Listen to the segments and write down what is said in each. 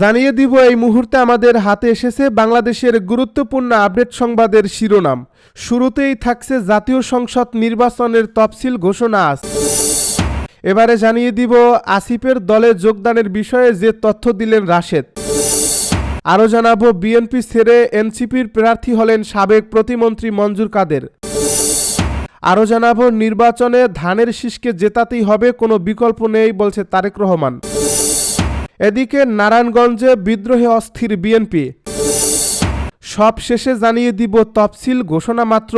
জানিয়ে দিব, এই মুহূর্তে আমাদের হাতে এসেছে বাংলাদেশের গুরুত্বপূর্ণ আপডেট সংবাদের শিরোনাম। শুরুতেই থাকছে জাতীয় সংসদ নির্বাচনের তফসিল ঘোষণা আজ। এবারে জানিয়ে দিব, আসিফের দলে যোগদানের বিষয়ে যে তথ্য দিলেন রাশেদ। আরও জানাব, বিএনপি ছেড়ে এনসিপির প্রার্থী হলেন সাবেক প্রতিমন্ত্রী মঞ্জুর কাদের। আরও জানাব, নির্বাচনে ধানের শীষকে জেতাতেই হবে, কোনো বিকল্প নেই, বলছে তারেক রহমান। এদিকে নারায়ণগঞ্জে বিদ্রোহে অস্থির বিএনপি। সব শেষে জানিয়ে দিব তফসিল ঘোষণা মাত্র,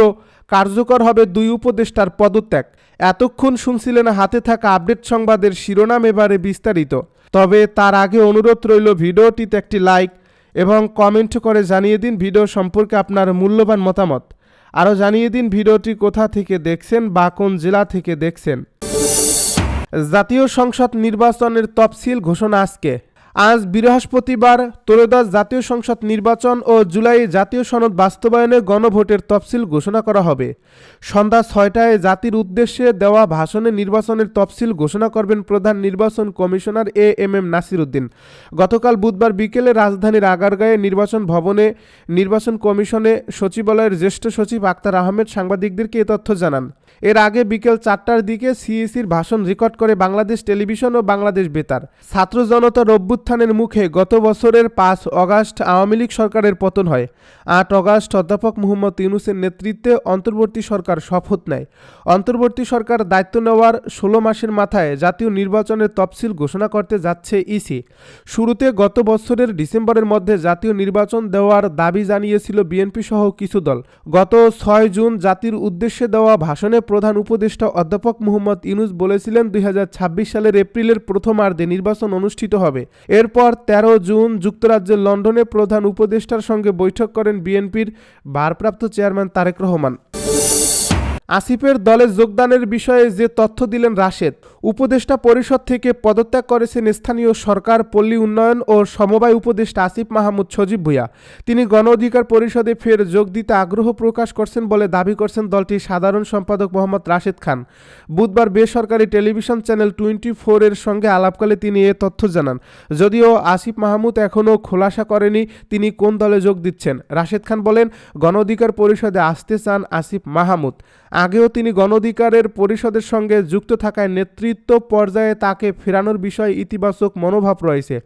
কার্যকর হবে দুই উপদেষ্টার পদত্যাগ। এতক্ষণ শুনছিলেন হাতে থাকা আপডেট সংবাদের শিরোনাম এবারে বিস্তারিত। তবে তার আগে অনুরোধ রইল ভিডিওটিতে একটি লাইক এবং কমেন্ট করে জানিয়ে দিন ভিডিও সম্পর্কে আপনার মূল্যবান মতামত। আরও জানিয়ে দিন ভিডিওটি কোথা থেকে দেখছেন বা কোন জেলা থেকে দেখছেন। জাতীয় সংসদ নির্বাচনের তফসিল ঘোষণা আজকে। আজ বৃহস্পতিবার ত্রয়োদশ জাতীয় সংসদ নির্বাচন ও জুলাই জাতীয় সনদ বাস্তবায়নে গণভোটের তফসিল ঘোষণা করা হবে। সন্ধ্যা ছয়টায় জাতির উদ্দেশ্যে দেওয়া ভাষণে নির্বাচনের তফসিল ঘোষণা করবেন প্রধান নির্বাচন commissioner A M M Nasir Uddin গতকাল বুধবার বিকেলে রাজধানীর আগারগাঁয়ে নির্বাচন ভবনে নির্বাচন কমিশনে সচিবালয়ের জ্যেষ্ঠ সচিব আক্তার আহমেদ সাংবাদিকদেরকে এ তথ্য জানান। এর আগে বিকেল চারটার দিকে সিইসির ভাষণ রেকর্ড করে বাংলাদেশ টেলিভিশন ও বাংলাদেশ বেতার। ছাত্র জনতার অভ্যুত্থানের মুখে গত বছরের পাঁচ অগাস্ট আওয়ামী লীগ সরকারের পতন হয়। আট অগাস্ট অধ্যাপক মুহম্মদ ইউনুসের নেতৃত্বে অন্তর্বর্তী সরকার শপথ নেয়। অন্তর্বর্তী সরকার দায়িত্ব নেওয়ার ষোলো মাসের মাথায় জাতীয় নির্বাচনের তফসিল ঘোষণা করতে যাচ্ছে ইসি। শুরুতে গত বছরের ডিসেম্বরের মধ্যে জাতীয় নির্বাচন দেওয়ার দাবি জানিয়েছিল বিএনপি সহ কিছু দল। গত ছয় জুন জাতির উদ্দেশ্যে দেওয়া ভাষণে প্রধান উপদেষ্টা অধ্যাপক মোহাম্মদ ইউনুস বলেছিলেন, দুই হাজার ছাব্বিশ সালের এপ্রিলের প্রথমার্ধে নির্বাচন অনুষ্ঠিত হবে। এরপর ১৩ জুন যুক্তরাজ্যের লন্ডনে প্রধান উপদেষ্টার সঙ্গে বৈঠক করেন বিএনপির ভারপ্রাপ্ত চেয়ারম্যান তারেক রহমান। আসিফের দলে যোগদানের বিষয়ে যে তথ্য দিলেন রাশেদ, উপদেষ্টা পরিষদ থেকে পদত্যাগ করেছেন স্থানীয় সরকার, পল্লী উন্নয়ন ও সমবায় উপদেষ্টা আসিফ মাহমুদ সজীব ভুইয়া। তিনি গণ অধিকার পরিষদে ফের যোগ দিতে আগ্রহ প্রকাশ করছেন বলে দাবি করছেন দলটির সাধারণ সম্পাদক মোহাম্মদ রাশেদ খান। বুধবার বেসরকারি টেলিভিশন চ্যানেল টোয়েন্টি ফোরের সঙ্গে আলাপকালে তিনি এ তথ্য জানান। যদিও আসিফ মাহমুদ এখনও খোলাসা করেনি, তিনি কোন দলে যোগ দিচ্ছেন? রাশেদ খান বলেন, গণ অধিকার পরিষদে আসতে চান আসিফ মাহমুদ। আগেও তিনি গণ অধিকারের পরিষদের সঙ্গে যুক্ত থাকায় নেতৃত্ব পর্যায়ে তাকে ফেরানোর বিষয়ে ইতিবাচক মনোভাব রয়েছে।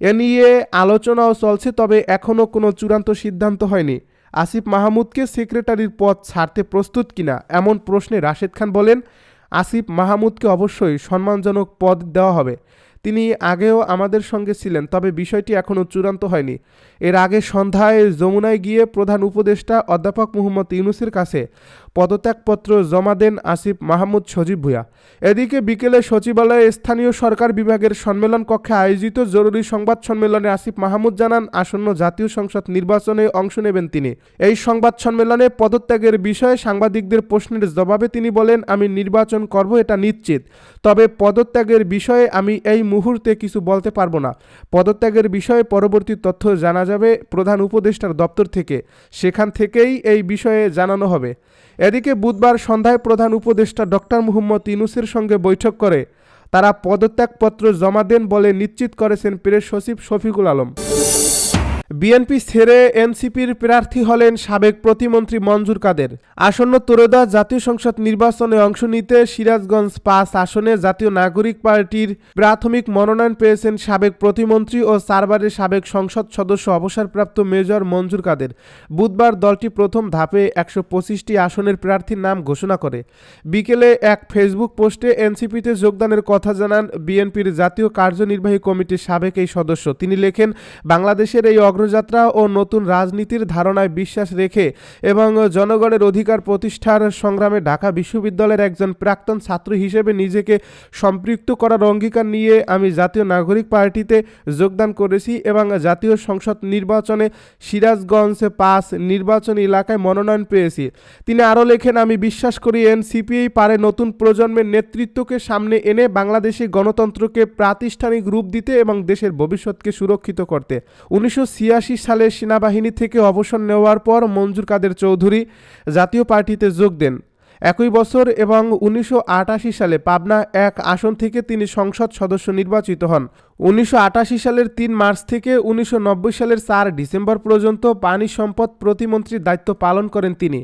এ নিয়ে আলোচনাও চলছে, তবে এখনও কোনো চূড়ান্ত সিদ্ধান্ত হয়নি। আসিফ মাহমুদকে সেক্রেটারির পদ ছাড়তে প্রস্তুত কিনা, এমন প্রশ্নে রাশেদ খান বলেন, আসিফ মাহমুদকে অবশ্যই সম্মানজনক পদ দেওয়া হবে। তিনি আগেও আমাদের সঙ্গে ছিলেন, তবে বিষয়টি এখনও চূড়ান্ত হয়নি। এর আগে সন্ধ্যায় যমুনায় গিয়ে প্রধান উপদেষ্টা অধ্যাপক মুহম্মদ ইউনুসের কাছে পদত্যাগপত্র জমা দেন আসিফ মাহমুদ সজীব ভুয়া এদিকে বিকেলে সচিবালয়ে স্থানীয় সরকার বিভাগের সম্মেলন কক্ষে আয়োজিত জরুরি সংবাদ সম্মেলনে আসিফ মাহমুদ জানান, আসন্ন জাতীয় সংসদ নির্বাচনে অংশ নেবেন তিনি। এই সংবাদ সম্মেলনে পদত্যাগের বিষয়ে সাংবাদিকদের প্রশ্নের জবাবে তিনি বলেন, আমি নির্বাচন করব, এটা নিশ্চিত। তবে পদত্যাগের বিষয়ে আমি এই মুহূর্তে কিছু বলতে পারব না। পদত্যাগের বিষয়ে পরবর্তী তথ্য জানা যাবে প্রধান উপদেষ্টার দপ্তর থেকে। সেখান থেকেই এই বিষয়ে জানানো হবে। এদিকে বুধবার সন্ধ্যায় প্রধান উপদেষ্টা ডক্টর মুহম্মদ ইনুসের সঙ্গে বৈঠক করে তারা পদত্যাগপত্র জমা দেন বলে নিশ্চিত করেছেন প্রেস সচিব শফিকুল আলম। বিএনপি ছেড়ে এনসিপির প্রার্থী হলেন সাবেক প্রতিমন্ত্রী মঞ্জুর কাদের। আসন্ন ত্রয়োদশ জাতীয় সংসদ নির্বাচনে অংশ নিতে সিরাজগঞ্জ পাঁচ আসনে জাতীয় নাগরিক পার্টির প্রাথমিক মনোনয়ন পেয়েছেন সাবেক প্রতিমন্ত্রী ও চারবারের সাবেক সংসদ সদস্য অবসরপ্রাপ্ত মেজর মঞ্জুর কাদের। বুধবার দলটি প্রথম ধাপে একশো পঁচিশটি আসনের প্রার্থীর নাম ঘোষণা করে। বিকেলে এক ফেসবুক পোস্টে এনসিপিতে যোগদানের কথা জানান বিএনপির জাতীয় কার্যনির্বাহী কমিটির সাবেক এই সদস্য। তিনি লেখেন, বাংলাদেশের এই অগ্রযাত্রা ও নতুন রাজনীতির ধারণায় বিশ্বাস রেখে এবং জনগণের অধিকার প্রতিষ্ঠার সংগ্রামে ঢাকা বিশ্ববিদ্যালয়ের একজন প্রাক্তন ছাত্র হিসেবে নিজেকে সম্পৃক্ত করার অঙ্গীকার নিয়ে আমি জাতীয় নাগরিক পার্টিতে যোগদান করেছি এবং জাতীয় সংসদ নির্বাচনে সিরাজগঞ্জ পাস নির্বাচনী এলাকায় মনোনয়ন পেয়েছি। তিনি আরও লেখেন, আমি বিশ্বাস করি এনসিপিআই পারে নতুন প্রজন্মের নেতৃত্বকে সামনে এনে বাংলাদেশি গণতন্ত্রকে প্রাতিষ্ঠানিক রূপ দিতে এবং দেশের ভবিষ্যৎকে সুরক্ষিত করতে। উনিশশো ছিয়াশি সালে সেনাবাহিনী থেকে অবসর নেওয়ার পর মঞ্জুর কাদের চৌধুরী জাতীয় পার্টিতে যোগ দেন। একই বছর এবং উনিশশো আটাশি সালে পাবনা এক আসন থেকে তিনি সংসদ সদস্য নির্বাচিত হন। উনিশশো আটাশি সালের তিন মার্চ থেকে উনিশশো নব্বই সালের চার ডিসেম্বর পর্যন্ত পানি সম্পদ প্রতিমন্ত্রীর দায়িত্ব পালন করেন তিনি।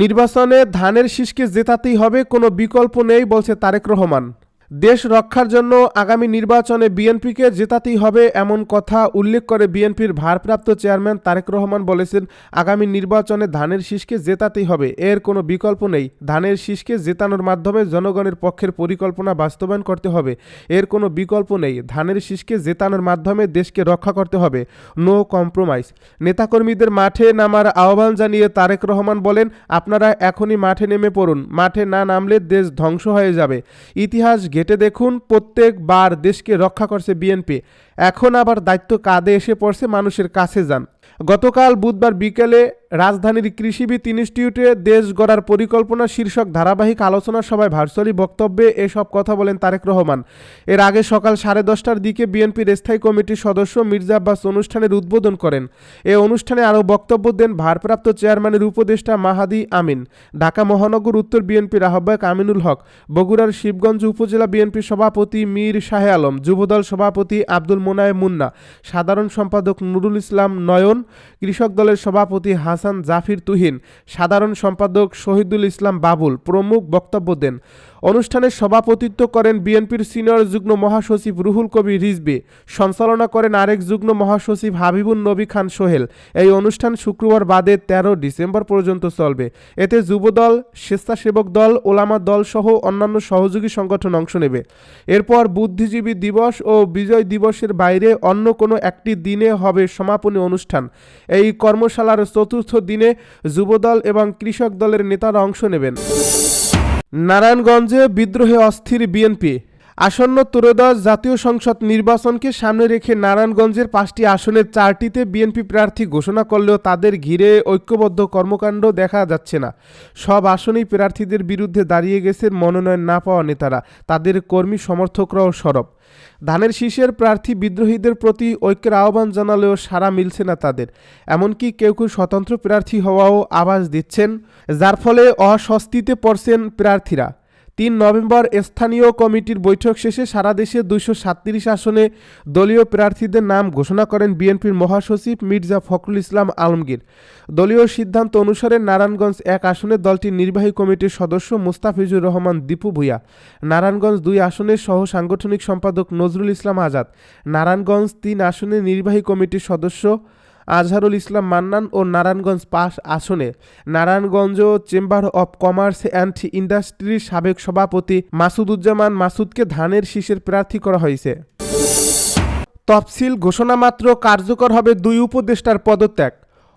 নির্বাচনে ধানের শীষকে জেতাতেই হবে কোনো বিকল্প নেই, বলছে তারেক রহমান। দেশ রক্ষার জন্য আগামী নির্বাচনে বিএনপিকে জেতাতেই হবে এমন কথা উল্লেখ করে বিএনপির ভারপ্রাপ্ত চেয়ারম্যান তারেক রহমান বলেছেন, আগামী নির্বাচনে ধানের শীষকে জেতাতেই হবে। এর কোনো বিকল্প নেই। ধানের শীষকে জেতানোর মাধ্যমে জনগণের পক্ষের পরিকল্পনা বাস্তবায়ন করতে হবে। এর কোনো বিকল্প নেই। ধানের শীষকে জেতানোর মাধ্যমে দেশকে রক্ষা করতে হবে। No compromise. নেতাকর্মীদের মাঠে নামার আহ্বান জানিয়ে তারেক রহমান বলেন, আপনারা এখনই মাঠে নেমে পড়ুন। মাঠে না নামলে দেশ ধ্বংস হয়ে যাবে। ইতিহাস ঘেটে দেখুন, প্রত্যেকবার দেশকে রক্ষা করছে বিএনপি এখন আবার দায়িত্ব কাঁধে এসে পড়ছে মানুষের কাছে যান। গতকাল বুধবার বিকেলে রাজধানীর কৃষিবিদ ইনস্টিটিউটে দেশ গড়ার পরিকল্পনা শীর্ষক ধারাবাহিক আলোচনা সভায় ভার্চুয়ালি বক্তব্যে এসব কথা বলেন তারেক রহমান। এর আগে সকাল সাড়ে দশটার দিকে বিএনপির স্থায়ী কমিটির সদস্য মির্জা আব্বাস অনুষ্ঠানের উদ্বোধন করেন। এ অনুষ্ঠানে আরও বক্তব্য দেন ভারপ্রাপ্ত চেয়ারম্যানের উপদেষ্টা মাহাদি আমিন, ঢাকা মহানগর উত্তর বিএনপির আহ্বায়ক আমিনুল হক, বগুড়ার শিবগঞ্জ উপজেলা বিএনপির সভাপতি মীর শাহে আলম, যুবদল সভাপতি আব্দুল মোনায়ে মুন্না, সাধারণ সম্পাদক নুরুল ইসলাম নয়ন, কৃষক দলের সভাপতি হাসান জাফির তুহিন সাধারণ সম্পাদক শহীদুল ইসলাম বাবুল প্রমুখ বক্তব্য দেন। অনুষ্ঠানে সভাপতিত্ব করেন বিএনপির সিনিয়র যুগ্ম মহাসচিব রুহুল কবির রিজবি। সঞ্চালনা করেন আরেক যুগ্ম মহাসচিব হাবিবুন নবী খান সোহেল। এই অনুষ্ঠান শুক্রবার বাদে তেরো ডিসেম্বর পর্যন্ত চলবে। এতে যুবদল, স্বেচ্ছাসেবক দল, ওলামা দল সহ অন্যান্য সহযোগী সংগঠন অংশ নেবে। এরপর বুদ্ধিজীবী দিবস ও বিজয় দিবসের বাইরে অন্য কোনো একটি দিনে হবে সমাপনী অনুষ্ঠান। এই কর্মশালার চতুর্থ দিনে যুবদল এবং কৃষক দলের নেতারা অংশ নেবেন। নারায়ণগঞ্জে বিদ্রোহে অস্থির বিএনপি। আসন্ন ত্রয়োদশ জাতীয় সংসদ নির্বাচনকে সামনে রেখে নারায়ণগঞ্জের পাঁচটি আসনের চারটিতে বিএনপি প্রার্থী ঘোষণা করলেও তাদের ঘিরে ঐক্যবদ্ধ কর্মকাণ্ড দেখা যাচ্ছে না। সব আসনেই প্রার্থীদের বিরুদ্ধে দাঁড়িয়ে গেছে মনোনয়ন না পাওয়া নেতারা। তাদের কর্মী সমর্থকরাও সরব। ধানের শীষের প্রার্থী বিদ্রোহীদের প্রতি ঐক্যের আহ্বান জানালেও সাড়া মিলছে না তাদের। এমনকি কেউ কেউ স্বতন্ত্র প্রার্থী হওয়াও আভাস দিচ্ছেন, যার ফলে অস্বস্তিতে পড়ছেন প্রার্থীরা। তিন নভেম্বর স্থানীয় কমিটির বৈঠক শেষে সারা দেশে দুইশো সাতত্রিশ আসনে দলীয় প্রার্থীদের নাম ঘোষণা করেন বিএনপির মহাসচিব মির্জা ফখরুল ইসলাম আলমগীর। দলীয় সিদ্ধান্ত অনুসারে নারায়ণগঞ্জ এক আসনে দলটির নির্বাহী কমিটির সদস্য মুস্তাফিজুর রহমান, দীপু ভূঁইয়া। নারায়ণগঞ্জ দুই আসনের সহ সাংগঠনিক সম্পাদক নজরুল ইসলাম আজাদ। নারায়ণগঞ্জ তিন আসনের নির্বাহী কমিটির সদস্য আজহারুল ইসলাম মান্নান ও নারায়ণগঞ্জ পাস আসনে। Narayanganj chamber of commerce and ইন্ডাস্ট্রির সাবেক সভাপতি মাসুদুজ্জামান মাসুদকে ধানের শীষের প্রার্থী করা হয়েছে। তফসিল ঘোষণা মাত্র কার্যকর হবে দুই উপদেষ্টার পদত্যাগ।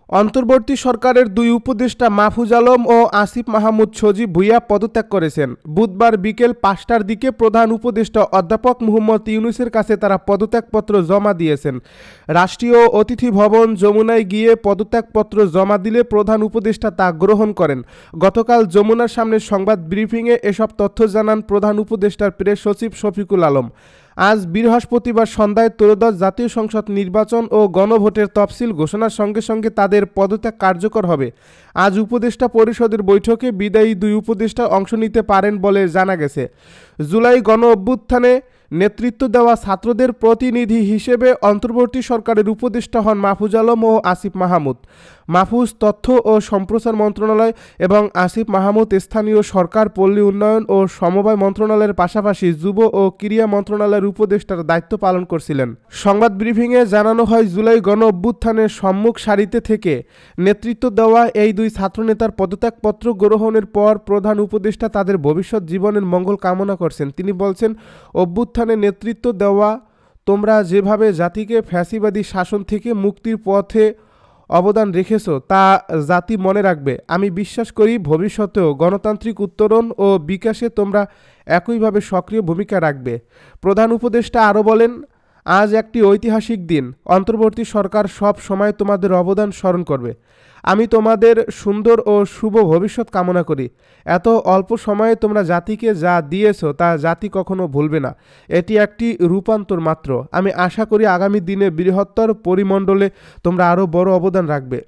অন্তর্বর্তী সরকারের দুই উপদেষ্টা মাহফুজ আলম ও আসিফ মাহমুদ সজীব ভুইয়া পদত্যাগ করেছেন। বুধবার বিকেল পাঁচটার দিকে প্রধান উপদেষ্টা অধ্যাপক মুহম্মদ ইউনুসের কাছে তারা পদত্যাগপত্র জমা দিয়েছেন। রাষ্ট্রীয় অতিথি ভবন যমুনায় গিয়ে পদত্যাগপত্র জমা দিলে প্রধান উপদেষ্টা তা গ্রহণ করেন। গতকাল যমুনার সামনে সংবাদ ব্রিফিংয়ে এসব তথ্য জানান প্রধান উপদেষ্টার প্রেস সচিব শফিকুল আলম। আজ বৃহস্পতিবার সন্ধ্যায় ত্রয়োদশ জাতীয় সংসদ নির্বাচন ও গণভোটের তফসিল ঘোষণার সঙ্গে সঙ্গে তাদের পদত্যাগ কার্যকর হবে। আজ উপদেষ্টা পরিষদের বৈঠকে বিদায়ী দুই উপদেষ্টা অংশ নিতে পারেন বলে জানা গেছে। জুলাই গণ অভ্যুত্থানে নেতৃত্ব দেওয়া ছাত্রদের প্রতিনিধি হিসেবে অন্তর্বর্তী সরকারের উপদেষ্টা হন মাহফুজ আলম ও আসিফ মাহমুদ। মাহফুজ তথ্য ও সম্প্রচার মন্ত্রণালয় এবং আসিফ মাহমুদ স্থানীয় সরকার, পল্লী উন্নয়ন ও সমবায় মন্ত্রণালয়ের পাশাপাশি যুব ও ক্রীড়া মন্ত্রণালয়ের উপদেষ্টার দায়িত্ব পালন করছিলেন। সংবাদ ব্রিফিংয়ে জানানো হয়, জুলাই গণ অভ্যুত্থানের সম্মুখ সারিতে থেকে নেতৃত্ব দেওয়া এই দুই ছাত্রনেতার পদত্যাগপত্র গ্রহণের পর প্রধান উপদেষ্টা তাদের ভবিষ্যৎ জীবনের মঙ্গল কামনা করছেন। তিনি বলছেন, অভ্যুত্থানে নেতৃত্ব দেওয়া, তোমরা যেভাবে জাতিকে ফ্যাসিবাদী শাসন থেকে মুক্তির পথে অবদান রেখেছ, তা জাতি মনে রাখবে। আমি বিশ্বাস করি ভবিষ্যতেও গণতান্ত্রিক উত্তরণ ও বিকাশে তোমরা একইভাবে সক্রিয় ভূমিকা রাখবে। প্রধান উপদেষ্টা আরও বলেন আজ একটি ঐতিহাসিক দিন। অন্তর্বর্তী সরকার সব সময় তোমাদের অবদান স্মরণ করবে। আমি তোমাদের সুন্দর ও শুভ ভবিষ্যৎ কামনা করি। এত অল্প সময়ে তোমরা জাতিকে যা দিয়েছ তা জাতি কখনো ভুলবে না। এটি একটি রূপান্তর মাত্র। আমি আশা করি আগামী দিনে বৃহত্তর পরিমণ্ডলে তোমরা আরও বড় অবদান রাখবে।